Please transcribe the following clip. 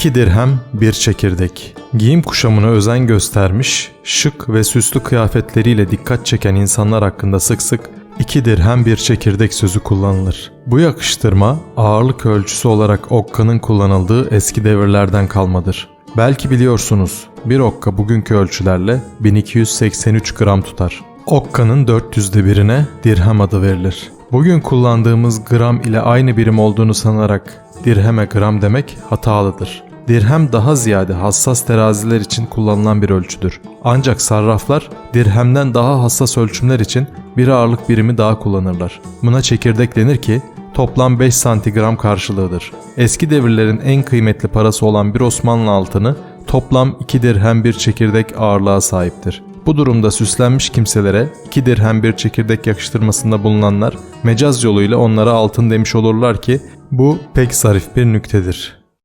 İki dirhem bir çekirdek. Giyim kuşamına özen göstermiş, şık ve süslü kıyafetleriyle dikkat çeken insanlar hakkında sık sık iki dirhem bir çekirdek sözü kullanılır. Bu yakıştırma ağırlık ölçüsü olarak okkanın kullanıldığı eski devirlerden kalmadır. Belki biliyorsunuz bir okka bugünkü ölçülerle 1283 gram tutar. Okkanın 400'de birine dirhem adı verilir. Bugün kullandığımız gram ile aynı birim olduğunu sanarak dirheme gram demek hatalıdır. Dirhem daha ziyade hassas teraziler için kullanılan bir ölçüdür. Ancak sarraflar dirhemden daha hassas ölçümler için bir ağırlık birimi daha kullanırlar. Buna çekirdek denir ki toplam 5 santigram karşılığıdır. Eski devirlerin en kıymetli parası olan bir Osmanlı altını toplam 2 dirhem bir çekirdek ağırlığa sahiptir. Bu durumda süslenmiş kimselere iki dirhem bir çekirdek yakıştırmasında bulunanlar mecaz yoluyla onlara altın demiş olurlar ki bu pek zarif bir nüktedir.